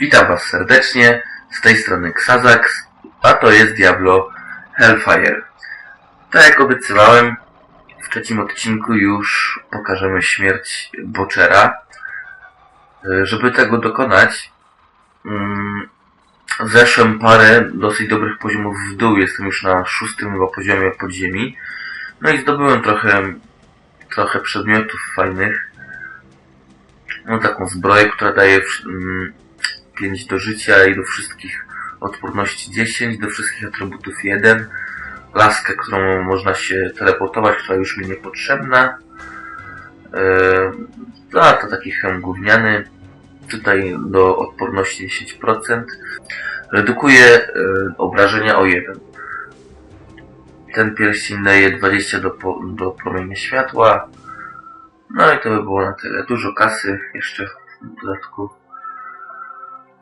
Witam Was serdecznie, z tej strony Xazax, a to jest Diablo Hellfire. Tak jak obiecywałem, w trzecim odcinku już pokażemy śmierć Boczera. E, Żeby tego dokonać, mm, zeszłem parę dosyć dobrych poziomów w dół, jestem już na szóstym poziomie podziemi. No i zdobyłem trochę, trochę przedmiotów fajnych. No taką zbroję, która daje mm, 5 do życia i do wszystkich odporności 10, do wszystkich atrybutów 1. Laskę, którą można się teleportować, która już mi niepotrzebna. Yy, a to taki hełm gówniany. Tutaj do odporności 10%. Redukuje yy, obrażenia o 1. Ten pierścień daje 20 do, do promienia światła. No i to by było na tyle. Dużo kasy jeszcze w dodatku.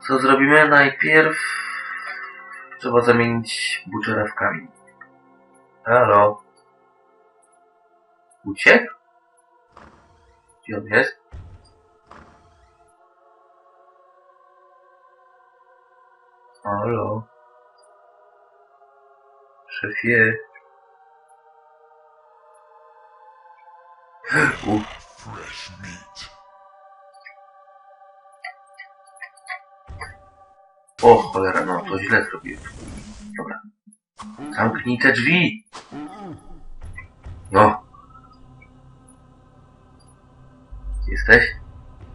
Co zrobimy najpierw? Trzeba zamienić Butchera w kamień. Halo? Uciekł? Gdzie on jest? Halo? Szefie? Fresh meat. O cholera, no to źle zrobiłem. Dobra. Zamknij te drzwi! No. Jesteś?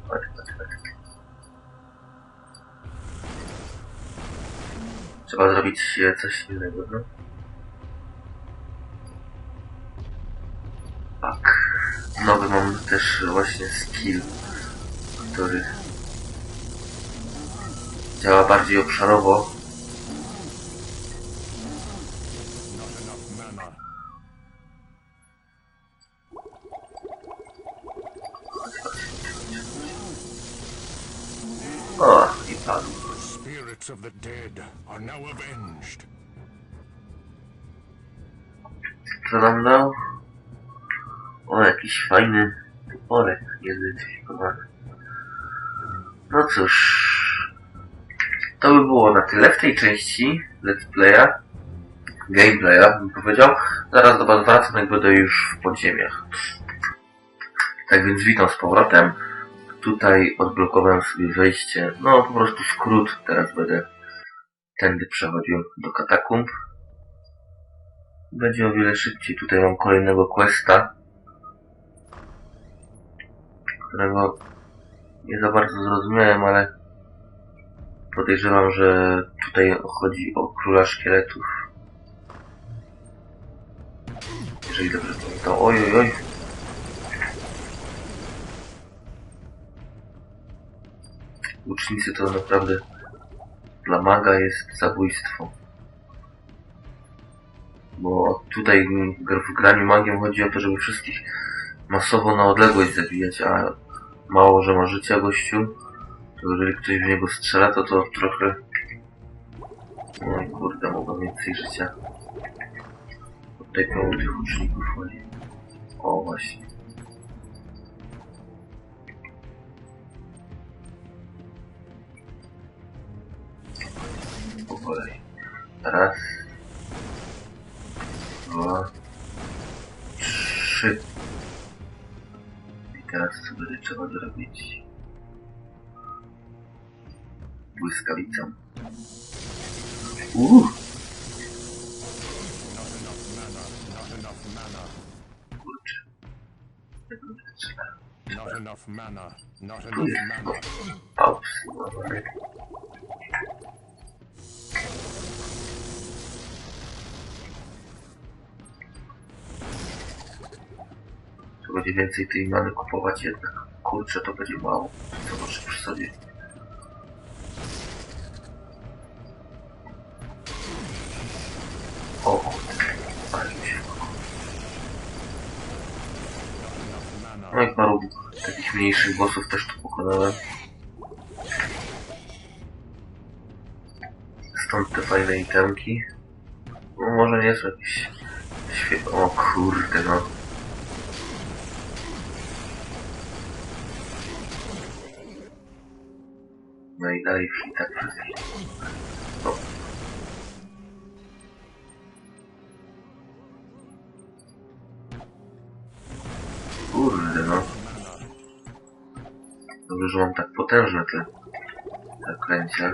Chodź, chodź, chodź. Trzeba zrobić e, coś innego, no. Tak. Nowy mam też właśnie skill, który działa bardziej obszarowo. O, i padł. Spirits of the dead are now avenged. Co nam dał? O, jakiś fajny toporek niezidentyfikowany. No cóż, to by było na tyle w tej części Let's Playa, Gameplaya bym powiedział. Zaraz do Was wracam, jak będę już w podziemiach. Tak więc witam z powrotem. Tutaj odblokowałem sobie wejście, no po prostu skrót, teraz będę tędy przechodził do katakumb. Będzie o wiele szybciej. Tutaj mam kolejnego questa, którego nie za bardzo zrozumiałem, ale podejrzewam, że tutaj chodzi o króla szkieletów. Jeżeli dobrze pamiętam. Oj, oj, oj. Łucznicy to naprawdę dla maga jest zabójstwo. Bo tutaj w graniu magiem chodzi o to, żeby wszystkich masowo na odległość zabijać, a mało, że ma życia gościu, jeżeli ktoś w niego strzela, to to trochę... Oj kurde, mogą więcej życia. Tutaj pełno tych łuczników chodzi. O, właśnie. Po kolei. Raz. Dwa. Trzy. I teraz co będzie trzeba zrobić? Błyskawicą. Uuu, enough mana. Not enough mana. To będzie więcej tej many kupować jednak. Kurczę, to będzie mało. Zobaczę przy sobie. Takich mniejszych bossów też tu pokonałem. Stąd te fajne itemki. No może nie są jakieś świetne. O kurde no. No i dalej tak. Kurde no. Mam tak potężne te zaklęcia.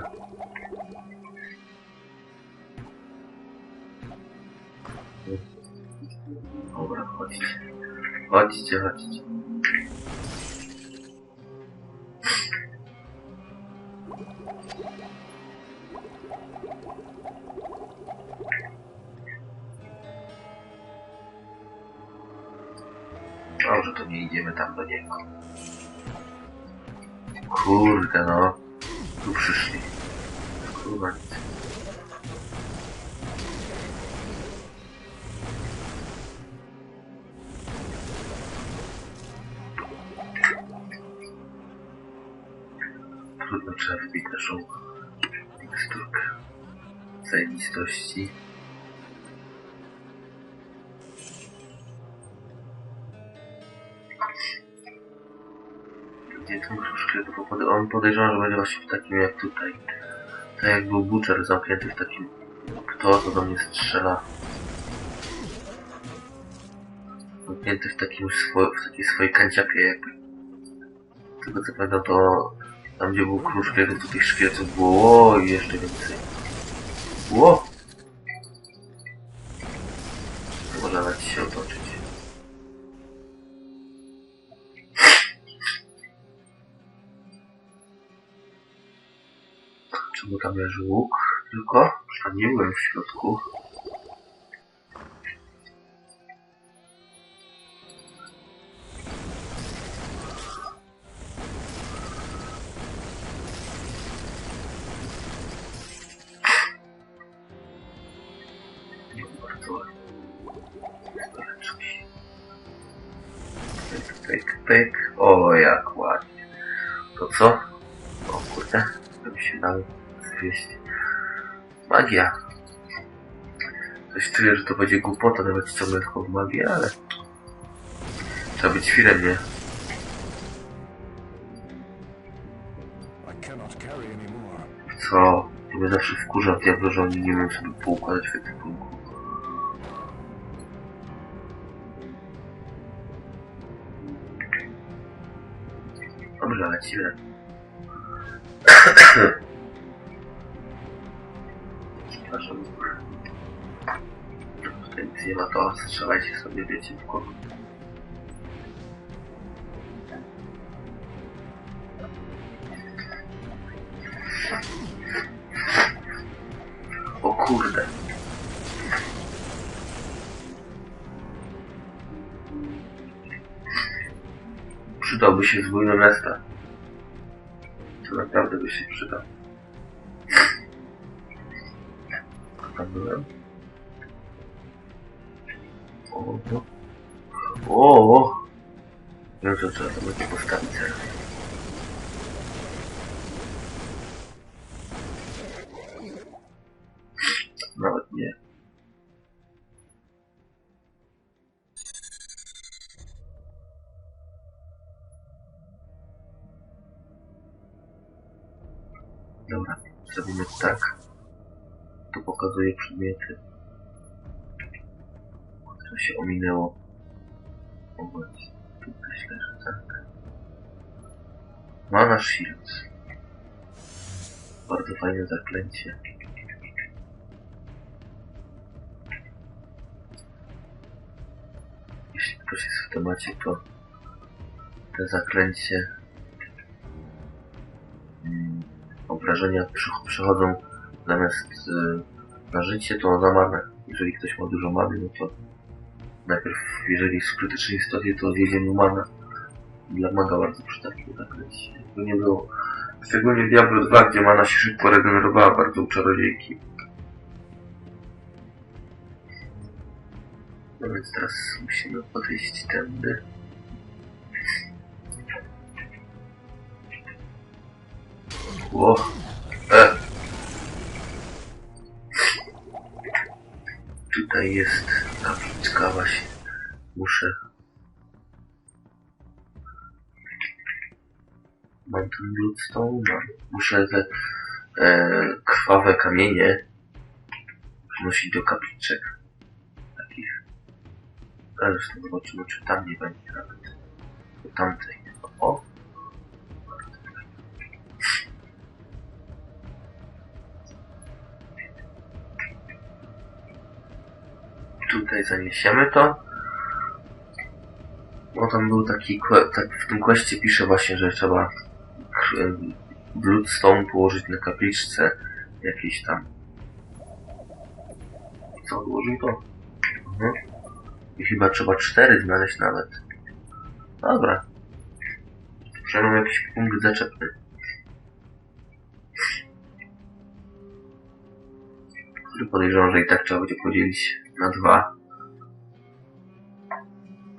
Dobra, chodźcie. Chodźcie, chodźcie. Dobrze, to nie idziemy tam do niego. Kurde no. Tu przyszli. Nic. Trudno trzeba wbić naszą miksturkę zajebistości. Gdzie ten szkieletów opady? On podejrzewa, że będzie właśnie w takim jak tutaj. Tak jak był Butcher zamknięty w takim... Kto to do mnie strzela? Zamknięty w takim swo... w takiej swojej kanciapie jakby. Tego co pamiętam to... Tam gdzie był król szkieletów, to tych szkieletów było o, i jeszcze więcej. Ło! Można nawet się otoczyć. Czemu tam leży łuk? Tylko? Tam nie byłem w środku. O, jak ładnie. To co? O kurde, mi się zwieść. Magia. Coś czuję, że to będzie głupota, nawet ciągle tylko w magię, ale... Trzeba być świrem, nie? Co? To mnie zawsze wkurza Diablo, że oni nie umieją sobie poukładać w ekwipunku. Dobrze, lecimy. Nie ma, to strzelajcie sobie, wiecie, w. O kurde. Przydałby się zwój do miasta. To naprawdę by się przydał. Tam byłem. O, no. to trzeba to będzie postawić teraz. Nawet nie. Dobra, zrobimy tak. To pokazuje przedmioty. Się ominęło. O właśnie, tu też leży, tak. Mana Shield. Bardzo fajne zaklęcie. Jeśli ktoś jest w temacie, to te zaklęcie mm, obrażenia przechodzą zamiast y, na życie, to na manę. Jeżeli ktoś ma dużo many, no to najpierw, jeżeli jest w krytycznej istocie, to zjedzie mu mana. Dla maga bardzo przydatne zaklęcie. Jakby nie było. Szczególnie Diablo 2, gdzie mana się szybko regenerowała bardzo u czarodziejki. No więc teraz musimy podejść tędy. Ło. E. Tutaj jest kapliczka właśnie. Muszę Mam ten bloodstone, mam. Muszę te e, krwawe kamienie przynosić do kapliczek. Takich. Zresztą zobaczymy, czy tam nie będzie nawet. Do tamtej. O! Tutaj zaniesiemy to. Bo tam był taki, tak w tym questie pisze właśnie, że trzeba bloodstone położyć na kapliczce jakiejś tam. Co, odłożył to? Mhm. I chyba trzeba cztery znaleźć nawet. Dobra. Przynajmniej jakiś punkt zaczepny. Który podejrzewam, że i tak trzeba będzie podzielić na dwa.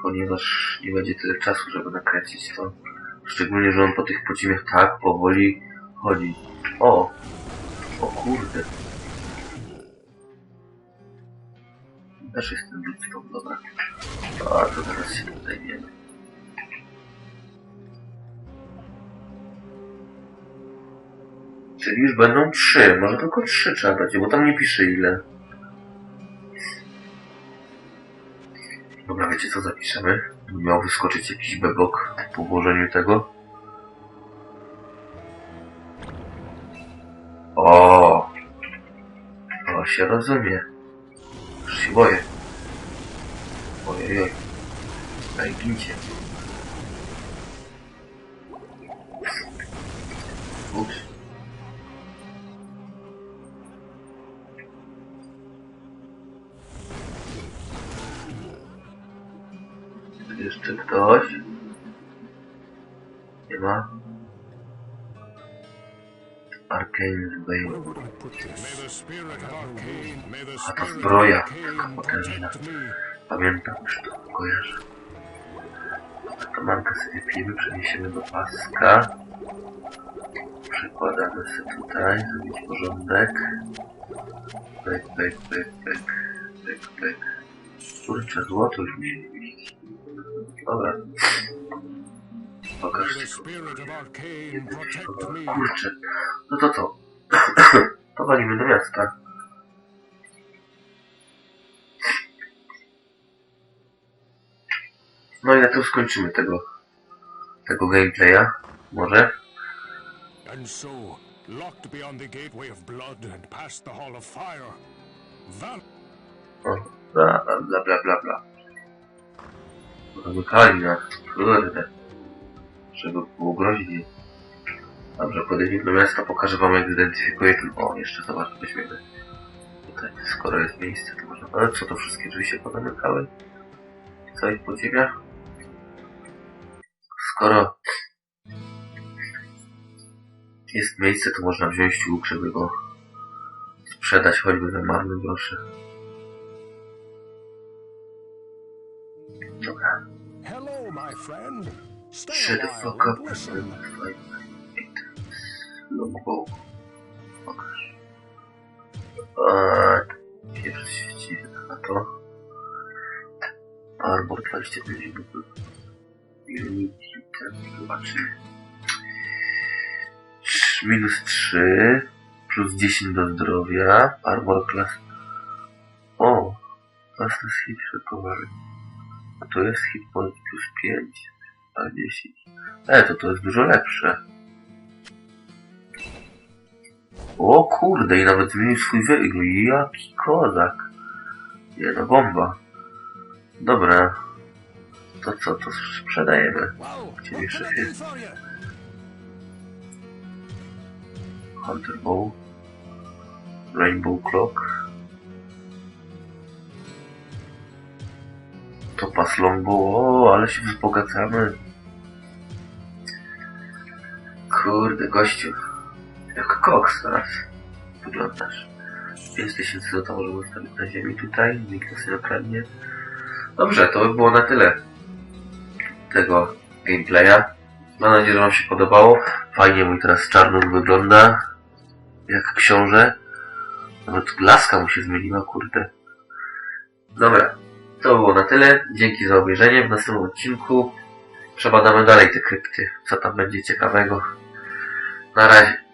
Ponieważ nie będzie tyle czasu, żeby nakręcić to. Szczególnie, że on po tych podziemiach tak powoli chodzi. O! O kurde. Też jest ten Bloodstone, dobra. A, to teraz się tutaj wiemy. Czyli już będą trzy, może tylko trzy trzeba będzie, bo tam nie pisze ile. Dobra, wiecie co zapiszemy? Miał wyskoczyć jakiś bebok po włożeniu tego. O, o się rozumie. Już się boję. Ojej, oj. Daj, gincie. Ups. Jeszcze ktoś? Nie ma? Arcane Bane. A of zbroja. Taka potężna. Pamiętam, już to kojarzę. Mankę sobie pijemy, przeniesiemy do paska. Przekładamy sobie tutaj, zrobić porządek. Pyk, pyk, pyk, pyk, pyk, pyk. Kurczę, złoto już mi się. Dobra. Pokaż. Kurczę. No to co? to walimy do miasta. No i na tym skończymy tego, tego gameplaya. Może? And so, locked beyond the gateway of blood and past the hall of fire, Val O, bla, bla, bla, bla, bla. Zamykali nas, kurde. Żeby było groźniej. Dobrze, podejdziemy do miasta, pokażę wam jak zidentyfikuję ten... O, jeszcze zobacz, weźmiemy. Tutaj, skoro jest miejsce, to można... Ale co, to wszystkie drzwi się pozamykały? Co jest po ziemiach? Skoro jest miejsce, to można wziąć łuk, żeby go sprzedać choćby za marne grosze. Friend. Stay Shut the fuck up listen. Longbow. Pokaż. Eee, pierwszy świeci na to. Armor 25 minut. Unity, ten zobaczymy. Minus 3. Plus 10 do zdrowia. Armor class. O! Fastest hit recovery. A to jest hit point plus 5. A 10. E, to to jest dużo lepsze. O kurde, i nawet zmienił swój wygląd. Jaki kozak. Nie no, bomba. Dobra. To co, to sprzedajemy. Ciebie szefie. Hunter Bow. Rainbow Clock. Topaz Longbow. O, ale się wzbogacamy. Kurde, gościu. Jak koks teraz wyglądasz. 5000 złota możemy zostawić na ziemi tutaj. Nikt nas nie okradnie. Dobrze, to by było na tyle tego gameplaya. Mam nadzieję, że Wam się podobało. Fajnie mój teraz czarnuk wygląda. Jak książę. Nawet laska mu się zmieniła, kurde. Dobra, to było na tyle. Dzięki za obejrzenie. W następnym odcinku przebadamy dalej te krypty. Co tam będzie ciekawego. Na razie.